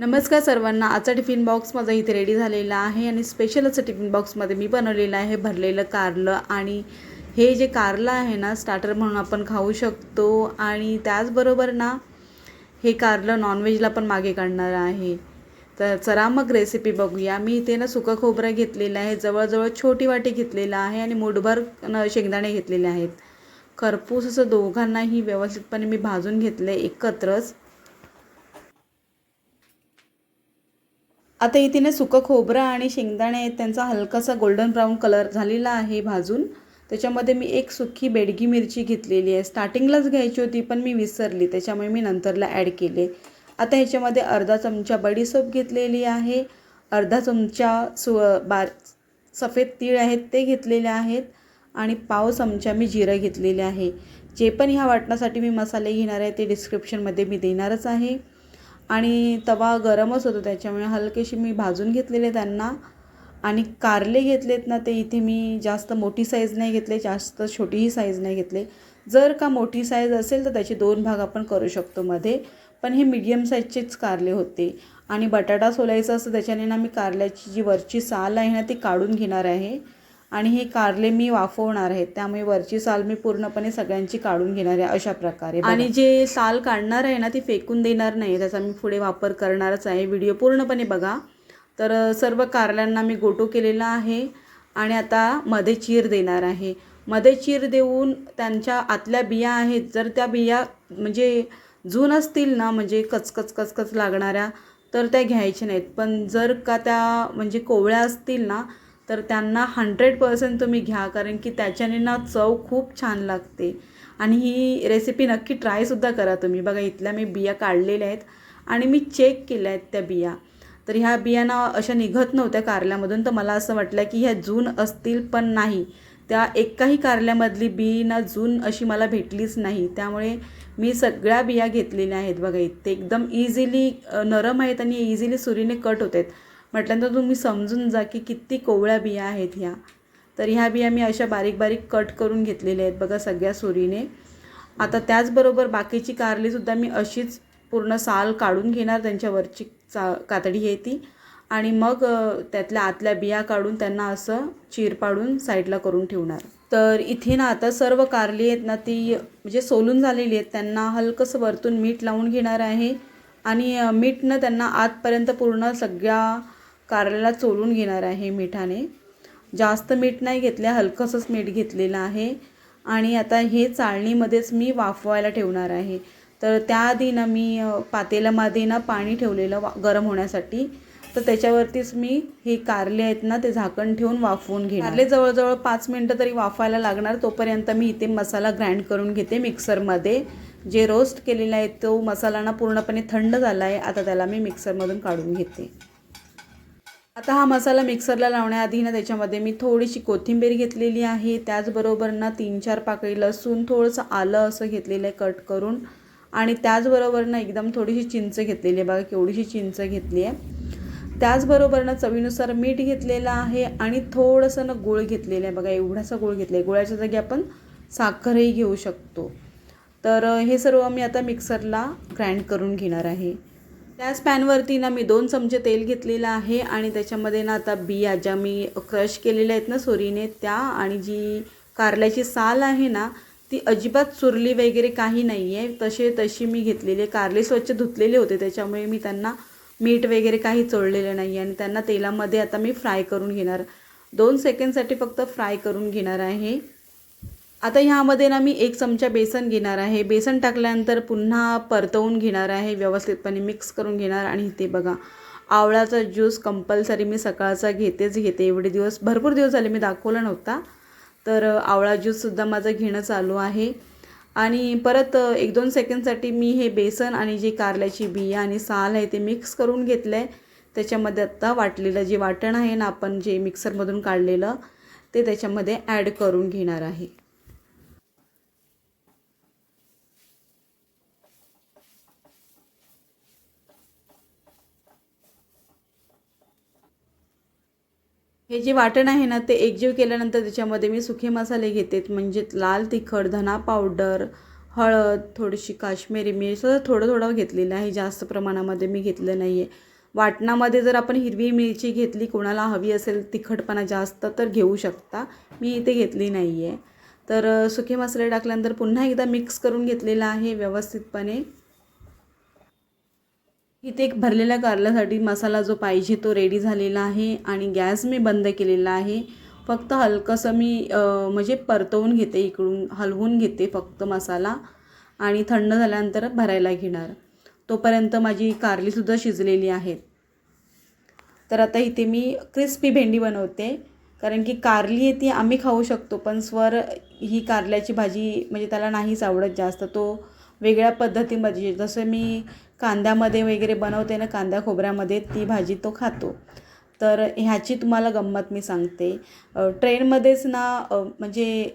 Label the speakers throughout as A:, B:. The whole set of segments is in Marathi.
A: नमस्कार सर्वांना. आजचा टिफिन बॉक्स माझा इथे रेडी झालेला आहे आणि स्पेशल असं टिफिन बॉक्समध्ये मी बनवलेलं आहे भरलेलं कारलं आणि हे जे कारलं आहे ना स्टार्टर म्हणून आपण खाऊ शकतो आणि त्याचबरोबर ना हे कारलं नॉनव्हेजला पण मागे काढणार आहे. तर चला मग रेसिपी बघूया. मी इथे ना सुकं खोबरं घेतलेलं आहे जवळजवळ छोटी वाटी घेतलेलं आहे आणि मुठभर न शेंगदाणे घेतलेले आहेत. खरपूस असं दोघांनाही व्यवस्थितपणे मी भाजून घेतलं एकत्रच. आता इथे ना सुकं खोबरं आणि शेंगदाणे आहेत त्यांचा हलकासा गोल्डन ब्राऊन कलर झालेला आहे भाजून. त्याच्यामध्ये मी एक सुखी बेडगी मिरची घेतलेली आहे. स्टार्टिंगलाच घ्यायची होती पण मी विसरली. त्याच्यामुळे मी नंतरला ॲड केले. आता ह्याच्यामध्ये अर्धा चमचा बडीसोप घेतलेली आहे. अर्धा चमचा सु बार सफेद तीळ आहेत ते घेतलेले आहेत. आणि पाव चमचा मी जिरं घेतलेले आहे. जे पण ह्या वाटण्यासाठी मी मसाले घेणार आहे ते डिस्क्रिप्शनमध्ये मी देणारच आहे. आणि तवा गरमच होतो त्याच्यामुळे हलकेशी मी भाजून घेतलेले त्यांना. आणि कारले घेतलेत ना ते इथे मी जास्त मोठी साईज नाही घेतले जास्त छोटीही साईज नाही घेतले. जर का मोठी साईज असेल तर त्याचे दोन भाग आपण करू शकतो मध्ये. पण हे मीडियम साईजचेच कारले होते. आणि बटाटा सोलायचा असं त्याच्याने ना मी कारल्याची जी वरची साल आहे ना ती काढून घेणार आहे. आणि हे कारले मी वाफवणार आहे त्यामुळे वरची साल मी पूर्णपणे सगळ्यांची काढून घेणार आहे अशा प्रकारे. आणि जे साल काढणार आहे ना ती फेकून देणार नाही त्याचा मी पुढे वापर करणारच आहे. व्हिडिओ पूर्णपणे बघा. तर सर्व कारल्यांना मी गोटो केलेला आहे आणि आता मध्ये चीर देणार आहे. मध्ये चीर देऊन त्यांच्या आतल्या बिया आहेत जर त्या बिया म्हणजे जून असतील ना म्हणजे कचकच कचकच लागणाऱ्या तर त्या घ्यायच्या नाहीत. पण जर का त्या म्हणजे कोवळ्या असतील ना तर त्यांना हंड्रेड पर्सेंट तुम्ही घ्या कारण की त्याच्याने ना चव खूप छान लागते. आणि ही रेसिपी नक्की ट्रायसुद्धा करा तुम्ही. बघा इथल्या मी बिया काढलेल्या आहेत आणि मी चेक केल्या आहेत त्या बिया. तर ह्या बिया ना अशा निघत नव्हत्या कारल्यामधून तर मला असं वाटलं की ह्या जून असतील पण नाही. त्या एकाही कारल्यामधली बी ना जून अशी मला भेटलीच नाही. त्यामुळे मी सगळ्या बिया घेतलेल्या आहेत. बघा इथे एकदम इझिली नरम आहेत आणि इझिली सुरीने कट होत आहेत. म्हटल्यानंतर तुम्ही समजून जा की किती कोवळ्या बिया आहेत ह्या. तर ह्या बिया मी अशा बारीक बारीक कट करून घेतलेल्या आहेत बघा सगळ्या सुरीने. आता त्याचबरोबर बाकीची कारलीसुद्धा मी अशीच पूर्ण साल काढून घेणार त्यांच्यावरची चा कातडी आहे ती. आणि मग त्यातल्या आतल्या बिया काढून त्यांना असं चीर पाडून साईडला करून ठेवणार. तर इथे ना आता सर्व कारली आहेत ना ती म्हणजे सोलून झालेली आहेत. त्यांना हलकंसं वरतून मीठ लावून घेणार आहे. आणि मीठनं त्यांना आतपर्यंत पूर्ण सगळ्या कारल्याला चोलून घेणार आहे मिठाने. जास्त मीठ नाही घेतलं हलकंसंच मीठ घेतलेलं आहे. आणि आता हे चाळणीमध्येच मी वाफवायला ठेवणार आहे. तर त्याआधी ना मी पातेल्यामध्ये ना पाणी ठेवलेलं वा गरम होण्यासाठी. तर त्याच्यावरतीच मी हे कारले आहेत ना ते झाकण ठेवून वाफवून घे कारले जवळजवळ पाच मिनटं तरी वाफायला लागणार. तोपर्यंत मी इथे मसाला ग्राइंड करून घेते मिक्सरमध्ये. जे रोस्ट केलेला आहे तो मसाला ना पूर्णपणे थंड झाला आहे. आता त्याला मी मिक्सरमधून काढून घेते. आता हा मसाला मिक्सरला लावण्याआधी ना त्याच्यामध्ये मी थोडीशी कोथिंबीर घेतलेली आहे. त्याचबरोबर ना तीन चार पाकळी लसूण थोडंसं आलं असं घेतलेलं आहे कट करून. आणि त्याचबरोबर ना एकदम थोडीशी चिंच घेतलेली आहे. बघा केवढीशी चिंच घेतली आहे. त्याचबरोबर ना चवीनुसार मीठ घेतलेलं आहे आणि थोडंसं ना गुळ घेतलेलं आहे. बघा एवढासा गुळ घेतला आहे. गुळाच्या जागी आपण साखरही घेऊ शकतो. तर हे सर्व मी आता मिक्सरला ग्राइंड करून घेणार आहे. त्याच पॅनवरती ना मी दोन चमचे तेल घेतलेलं आहे आणि त्याच्यामध्ये ना आता बिया ज्या मी क्रश केलेल्या आहेत ना सोरीने त्या आणि जी कारल्याची साल आहे ना ती अजिबात चुरली वगैरे काही नाही आहे तसे तशी मी घेतलेले कारले स्वच्छ धुतलेले होते त्याच्यामुळे मी त्यांना मीठ वगैरे काही चोळलेलं नाही आणि त्यांना तेलामध्ये आता मी फ्राय करून घेणार. दोन सेकंडसाठी फक्त फ्राय करून घेणार आहे. आता ह्यामध्ये ना मी एक चमचा बेसन घेणार आहे. बेसन टाकल्यानंतर पुन्हा परतवून घेणार आहे. व्यवस्थितपणे मिक्स करून घेणार आणि इथे बघा आवळाचा ज्यूस कंपल्सरी मी सकाळचा घेतेच घेते. एवढे दिवस भरपूर दिवस झाले मी दाखवला नव्हता. तर आवळा ज्यूससुद्धा माझं घेणं चालू आहे. आणि परत एक दोन सेकंडसाठी मी हे बेसन आणि जी कारल्याची बिया आणि साल आहे ते मिक्स करून घेतलं आहे त्याच्यामध्ये आत्ता वाटलेलं जे वाटण आहे ना आपण जे मिक्सरमधून काढलेलं ते त्याच्यामध्ये ॲड करून घेणार आहे. हे जे वाटण आहे ना ते एकजीव केल्यानंतर त्याच्यामध्ये मी सुखे मसाले घेते म्हणजे लाल तिखट धना पावडर हळद थोडीशी काश्मीरी मिरच असं थोडं थोडं घेतलेलं आहे. जास्त प्रमाणामध्ये मी घेतलं नाही आहे वाटणामध्ये जर आपण हिरवी मिरची घेतली कोणाला हवी असेल तिखटपणा जास्त तर घेऊ शकता. मी इथे घेतली नाही आहे तर सुके मसाले टाकल्यानंतर पुन्हा एकदा मिक्स करून घेतलेला आहे व्यवस्थितपणे. इथे एक भरलेल्या कारल्यासाठी मसाला जो पाहिजे तो रेडी झालेला आहे आणि गॅस मी बंद केलेला आहे. फक्त हलकंसं मी म्हणजे परतवून घेते इकडून हलवून घेते फक्त मसाला आणि थंड झाल्यानंतर भरायला घेणार. तोपर्यंत माझी कारलीसुद्धा शिजलेली आहेत तर आता इथे मी क्रिस्पी भेंडी बनवते. कारण की कारली आहे ती आम्ही खाऊ शकतो पण स्वर ही कारल्याची भाजी म्हणजे त्याला नाहीच आवडत जास्त. तो वेगळ्या पद्धतीमध्ये जसं मी कांद्यामध्ये वगैरे बनवते ना कांदा खोबऱ्यामध्ये ती भाजी तो खातो. तर ह्याची तुम्हाला गंमत मी सांगते. ट्रेनमध्येच ना म्हणजे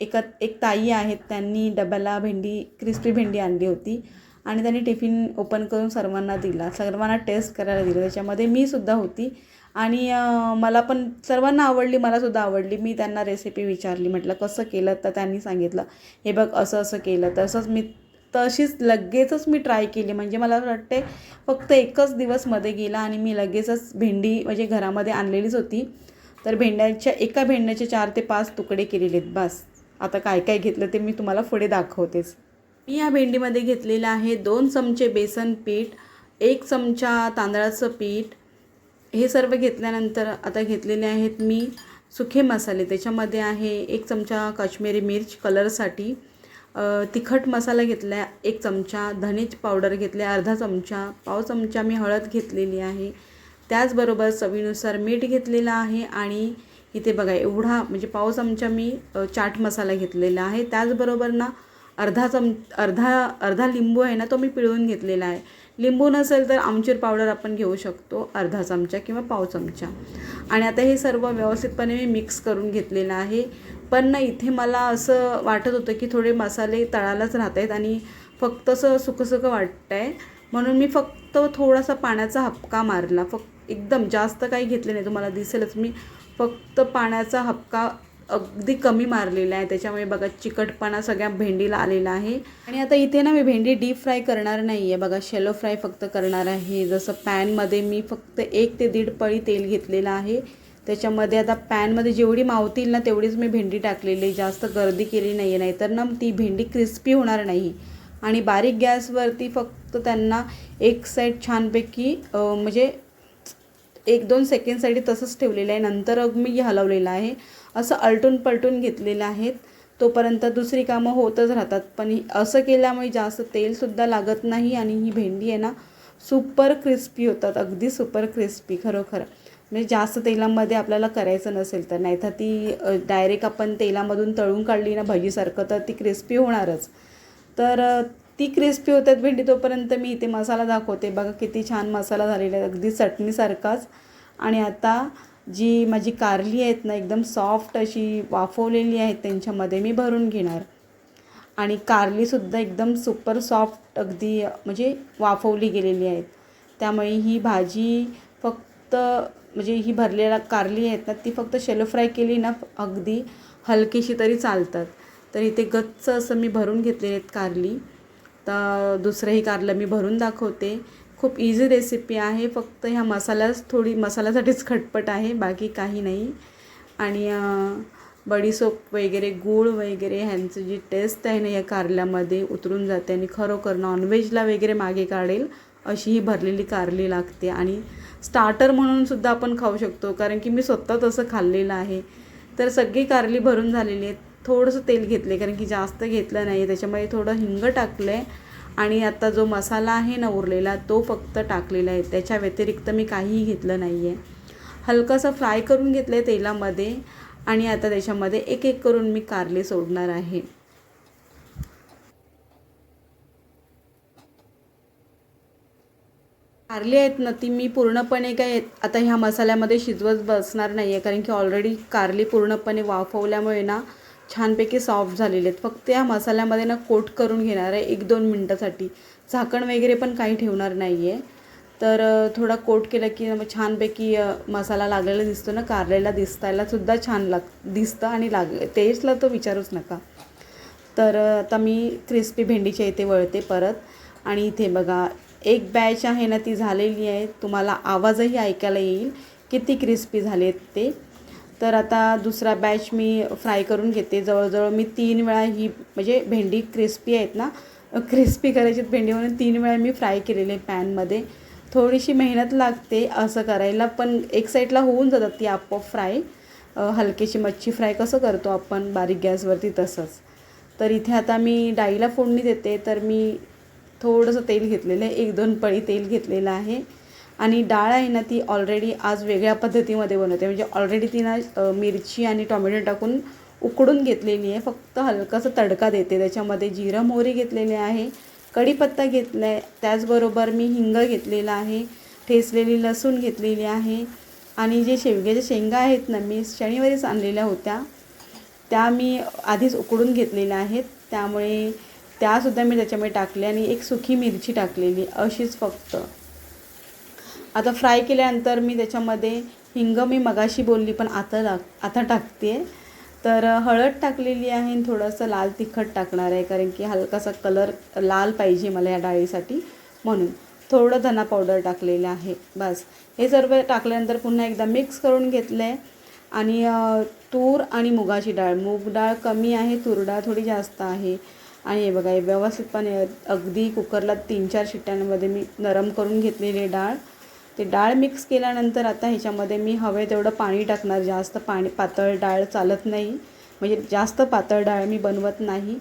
A: एका एक ताई आहेत त्यांनी डब्याला भेंडी क्रिस्पी भेंडी आणली होती आणि त्यांनी टिफिन ओपन करून सर्वांना दिला. सर्वांना टेस्ट करायला दिलं. त्याच्यामध्ये मी सुद्धा होती आणि मला पण सर्वांना आवडली मलासुद्धा आवडली. मी त्यांना रेसिपी विचारली म्हटलं कसं केलं? तर त्यांनी सांगितलं हे बघ असं असं केलं. तसंच मी तशीच लगेचच मी ट्राय केली. म्हणजे मला असं वाटते फक्त एकच दिवसमध्ये गेला आणि मी लगेचच भेंडी म्हणजे घरामध्ये आणलेलीच होती. तर भेंड्याच्या एका भेंड्याचे चार ते पाच तुकडे केलेले आहेत. बस. आता काय काय घेतलं ते मी तुम्हाला पुढे दाखवतेच. मी या भेंडीमध्ये घेतलेलं आहे दोन चमचे बेसन पीठ एक चमचा तांदळाचं पीठ. हे सर्व घेतल्यानंतर आता घेतलेले आहेत मी सुखे मसाले. त्याच्यामध्ये आहे एक चमचा काश्मीरी मिर्च कलरसाठी तिखट मसाला घेतला आहे एक चमचा धनेच पावडर घेतले अर्धा चमचा पाव चमचा मी हळद घेतलेली आहे. त्याचबरोबर चवीनुसार मीठ घेतलेलं आहे आणि इथे बघा एवढा म्हणजे पाव चमचा मी चाट मसाला घेतलेला आहे. त्याचबरोबर ना अर्धा चम अर्धा अर्धा लिंबू आहे ना तो मी पिळून घेतलेला आहे. लिंबू नसेल तर आमचूर पावडर आपण घेऊ शकतो अर्धा चमचा किंवा पाव चमचा. आणि आता हे सर्व व्यवस्थितपणे मी मिक्स करून घेतलेलं आहे. पण ना इथे मला असं वाटत होतं की थोडे मसाले तळालाच राहत आहेत आणि फक्त असं सुकंसुकं वाटतं आहे म्हणून मी फक्त थोडासा पाण्याचा हपका मारला. फक्त एकदम जास्त काही घेतले नाही तुम्हाला दिसेलच. मी फक्त पाण्याचा हपका अगदी कमी मारलेला आहे. त्याच्यामुळे बघा चिकटपणा सगळ्या भेंडीला आलेला आहे. आणि आता इथे ना मी भेंडी डीप फ्राय करणार नाही आहे बघा शेलो फ्राय फक्त करणार आहे. जसं पॅनमध्ये मी फक्त एक ते दीड पळी तेल घेतलेलं आहे. त्याच्यामध्ये आता पॅनमध्ये जेवढी मावतील ना तेवढीच मी भेंडी टाकलेली. आहे जास्त गर्दी केली नाही आहे नाहीतर ना ती भेंडी क्रिस्पी होणार नाही. आणि बारीक गॅसवरती फक्त त्यांना एक साईड छानपैकी म्हणजे एक दोन सेकंडसाठी तसंच ठेवलेलं आहे. नंतर मी हलवलेलं आहे. असं अलटून पलटून घेतलेलं आहेत. तोपर्यंत दुसरी कामं होतच राहतात. पण असं केल्यामुळे जास्त तेलसुद्धा लागत नाही आणि ही भेंडी आहे ना सुपर क्रिस्पी होतात. अगदी सुपर क्रिस्पी खरोखर. म्हणजे जास्त तेलामध्ये आपल्याला करायचं नसेल तर. नाहीतर ती डायरेक्ट आपण तेलामधून तळून काढली ना भजीसारखं तर ती क्रिस्पी होणारच. तर ती क्रिस्पी होतात भेंडी तोपर्यंत मी इथे मसाला दाखवते. बघा किती छान मसाला झालेला आहे. अगदी चटणीसारखाच. आणि आता जी माझी कारली आहेत ना एकदम सॉफ्ट अशी वाफवलेली आहेत त्यांच्यामध्ये मी भरून घेणार. आणि कारलीसुद्धा एकदम सुपर सॉफ्ट अगदी म्हणजे वाफवली गेलेली आहेत. त्यामुळे ही भाजी फक्त म्हणजे ही भरलेला कारली आहेत ना ती फक्त शेलो फ्राय केली ना अगदी हलकीशी तरी चालतात. तर इथे गच्च असं मी भरून घेतलेले आहेत कारली. तर दुसरंही कारलं मी भरून दाखवते. खूप इझी रेसिपी आहे फक्त ह्या मसाल्याच थोडी मसाल्यासाठीच खटपट आहे बाकी काही नाही. आणि बडीसोप वगैरे गूळ वगैरे ह्यांचं जी टेस्ट आहे ना या कारल्यामध्ये उतरून जाते आणि खरोखर नॉनव्हेजला वगैरे मागे काढेल अशी ही भरलेली कारली लागते आणि स्टार्टर म्हणूनसुद्धा आपण खाऊ शकतो. कारण की मी स्वतः तसं खाल्लेलं आहे. तर सगळी कारली भरून झालेली आहे थोडंसं तेल घेतले कारण की जास्त घेतलं नाही त्याच्यामध्ये थोडं हिंग टाकलं आहे आणि आता जो मसाला आहे ना उरलेला तो फक्त टाकलेला आहे. त्याच्या व्यतिरिक्त मी काहीही घेतलं नाही आहे हलकंसं फ्राय करून घेतलं आहे तेलामध्ये आणि आता त्याच्यामध्ये एक एक करून मी कारले सोडणार आहे. कारली आहेत ना ती मी पूर्णपणे काय आता ह्या मसाल्यामध्ये शिजवत बसणार नाही आहे कारण की ऑलरेडी कारली पूर्णपणे वाफवल्यामुळे ना छानपैकी सॉफ्ट झालेले आहेत. फक्त या मसाल्यामध्ये ना कोट करून घेणार आहे एक दोन मिनटासाठी. झाकण वगैरे पण काही ठेवणार नाही आहे तर थोडा कोट केला की छानपैकी मसाला लागलेला दिसतो ना कारलेला दिसतायला सुद्धा छान लाग दिसतं आणि लाग टेस्टला तो विचारूच नका. तर आता मी क्रिस्पी भेंडीच्या इथे वळते परत. आणि इथे बघा एक बॅच आहे ना ती झालेली आहे. तुम्हाला आवाजही ऐकायला येईल. किती क्रिस्पी झाले ते. तर आता दुसरा बॅच मी फ्राय करून घेते. जवळजवळ मी तीन वेळा ही म्हणजे भेंडी क्रिस्पी आहेत ना क्रिस्पी करायची भेंडी म्हणून तीन वेळा मी फ्राय केलेले पॅनमध्ये थोडीशी मेहनत लागते असं करायला पण एक साईडला होऊन जातात ती आपोआप फ्राय हलकेची मच्छी फ्राय कसं करतो आपण बारीक गॅसवरती तसंच. तर इथे आता मी डाळीला फोडणी देते. तर मी थोडंसं तेल घेतलेलं आहे. एक दोन पळी तेल घेतलेलं आहे. आणि डाळ आहे ना ती ऑलरेडी आज वेगळ्या पद्धतीमध्ये बनवते. म्हणजे ऑलरेडी ती ना मिरची आणि टोमॅटो टाकून उकडून घेतलेली आहे. फक्त हलकासा तडका देते. त्याच्यामध्ये जिरं मोहरी घेतलेले आहे. कढीपत्ता घेतला आहे त्याचबरोबर मी हिंग घेतलेला आहे. ठेचलेली लसूण घेतलेली आहे. आणि जे शेवग्याच्या शेंगा आहेत ना मी शनिवारीच आणलेल्या होत्या. त्या मी आधीच उकडून घेतलेल्या आहेत. त्यामुळे त्यासुद्धा मी त्याच्यामध्ये टाकले आणि एक सुकी मिरची टाकलेली अशीच फक्त. आता फ्राय केल्यानंतर मी त्याच्यामध्ये हिंग मी मगाशी बोलली पण आता टाक आता टाकते. तर हळद टाकलेली आहे आणि थोडंसं लाल तिखट टाकणार आहे कारण की हलकासा कलर लाल पाहिजे मला या डाळीसाठी म्हणून. थोडं धना पावडर टाकलेलं आहे बस. हे सर्व टाकल्यानंतर पुन्हा एकदा मिक्स करून घेतलं आहे आणि तूर आणि मुगाची डाळ. मूग डाळ कमी आहे तूर डाळ थोडी जास्त आहे. आणि हे बघा हे व्यवस्थितपणे अगदी कुकरला तीन चार शिट्ट्यांमध्ये मी नरम करून घेतलेली डाळ. ते डाळ मिक्स केल्यानंतर आता ह्याच्यामध्ये मी हवे तेवढं पाणी टाकणार. जास्त पाणी पातळ डाळ चालत नाही. म्हणजे जास्त पातळ डाळ मी बनवत नाही.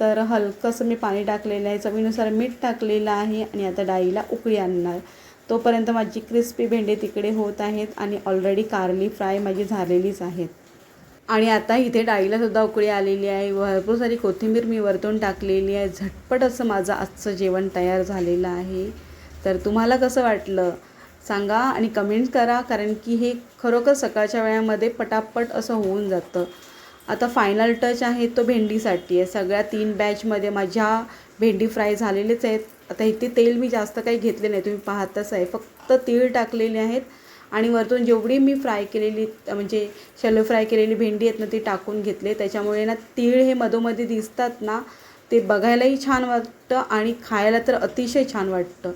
A: तर हलकंसं मी पाणी टाकलेलं आहे. चवीनुसार मीठ टाकलेलं आहे आणि आता डाळीला उकळी आणणार. तोपर्यंत माझी क्रिस्पी भेंडे तिकडे होत आहेत आणि ऑलरेडी कारली फ्राय माझी झालेलीच आहेत. आणि आता इथे डाळीला सुद्धा उकळी आलेली आहे. भरपूर सारी कोथिंबीर मी वरतून टाकलेली आहे. झटपट असं माझं आजचं जेवण तयार झालेलं आहे. तर तुम्हाला कसं वाटलं? सांगा आणि कमेंट करा कारण की हे खरोखर सकाळच्या वेळामध्ये पटापट असं होऊन जातं. आता फायनल टच आहे तो भेंडीसाठी. आहे सगळ्या तीन बॅचमध्ये माझ्या भेंडी फ्राय झालेलेच आहेत. आता इथे तेल मी जास्त काही घेतले नाही. तुम्ही पाहतच आहे. फक्त तीळ टाकलेले आहेत. आणि वरतून जेवढी मी फ्राय केलेली म्हणजे शॅलो फ्राय केलेली भेंडी आहेत ना ती टाकून घेतले. त्याच्यामुळे ना तीळ हे मधोमध्ये दिसतात ना ते बघायलाही छान वाटतं आणि खायला तर अतिशय छान वाटतं.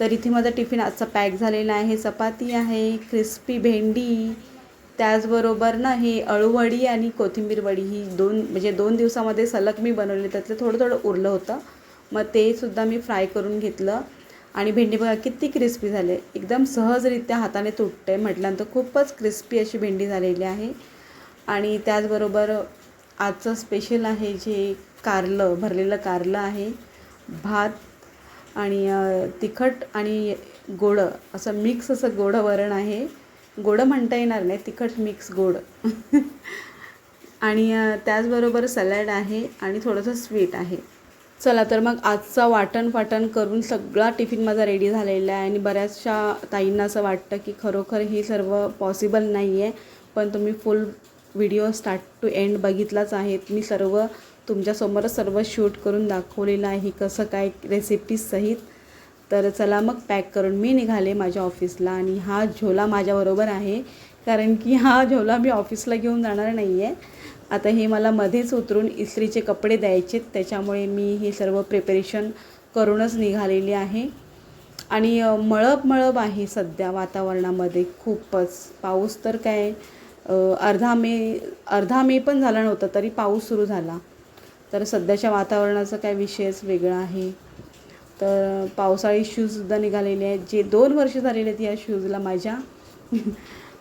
A: तर इथे माझा टिफिन आजचा पॅक झालेला आहे. चपाती आहे क्रिस्पी भेंडी त्याचबरोबर ना हे अळूवडी आणि कोथिंबीर वडी. ही दोन म्हणजे दोन दिवसामध्ये सलग मी बनवले. त्यातलं थोडं थोडं उरलं होतं. मग ते सुद्धा मी फ्राय करून घेतलं. आणि भेंडी बघा किती क्रिस्पी झाले. एकदम सहजरित्या हाताने तुटते म्हटल्यानंतर खूपच क्रिस्पी अशी भेंडी झालेली आहे. आणि त्याचबरोबर आजचं स्पेशल आहे जे कारलं भरलेलं कारलं आहे. भात आणि तिखट आणि गोडं. असं मिक्स असं गोडं वरण आहे. गोडं म्हणता येणार नाही तिखट मिक्स गोड. आणि त्याचबरोबर सॅलड आहे आणि थोडंसं स्वीट आहे. चला तर मग आजचा वाटण फाटण करून सगळा टिफिन माझा रेडी झालेला आहे आणि बऱ्याचशा ताईंना असं वाटतं की खरोखर हे सर्व पॉसिबल नाही आहे पण तुम्ही full video start to end बघितलाच आहेत. मी सर्व तुमच्यासमोरच सर्व शूट करून दाखवलेलं आहे कसं काय रेसिपीसहित तर चला मग पॅक करून मी निघाले माझ्या ऑफिसला आणि हा झोला माझ्याबरोबर आहे. कारण की हा झोला मी ऑफिसला घेऊन जाणार नाही आहे आता हे मला मध्येच उतरून इस्त्रीचे कपडे द्यायचे त्याच्यामुळे मी हे सर्व प्रिपरेशन करूनच निघालेली आहे. आणि मळब मळब आहे सध्या वातावरणामध्ये खूपच. पाऊस तर काय अर्धा मे अर्धा मे पण झाला नव्हता तरी पाऊस सुरू झाला. तर सध्याच्या वातावरणाचा काय विषयच वेगळा आहे. तर पावसाळी शूजसुद्धा निघालेले आहेत. जे दोन वर्ष झालेले आहेत या शूजला माझ्या.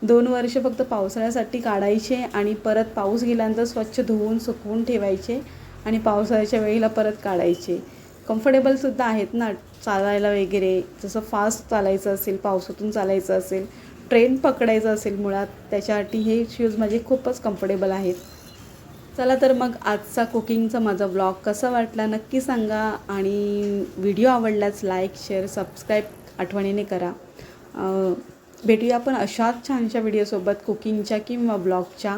A: दोन वर्ष फक्त पावसाळ्यासाठी काढायचे आणि परत पाऊस गेल्यानंतर स्वच्छ धुवून सुकवून ठेवायचे आणि पावसाळ्याच्या वेळेला परत काढायचे. कम्फर्टेबलसुद्धा आहेत ना चालायला वगैरे. जसं फास्ट चालायचं असेल पावसातून चालायचं असेल ट्रेन पकडायचं असेल मुळात त्याच्यासाठी हे शूज माझे खूपच कम्फर्टेबल आहेत. चला तर मग आजचा कुकिंगचा माझा ब्लॉग कसा वाटला नक्की सांगा आणि व्हिडिओ आवडल्यास लाईक शेअर सबस्क्राईब आठवणीने करा. भेटूया आपण अशाच छानशा व्हिडिओसोबत कुकिंगच्या किंवा ब्लॉगच्या.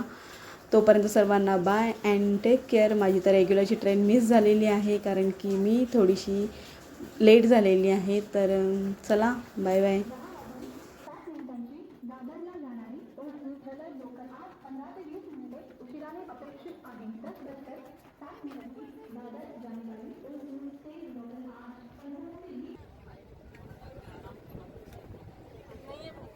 A: तोपर्यंत सर्वांना बाय अँड टेक केअर माझी तर रेग्युलरची ट्रेन मिस झालेली आहे कारण की मी थोडीशी लेट झालेली आहे. तर चला बाय बाय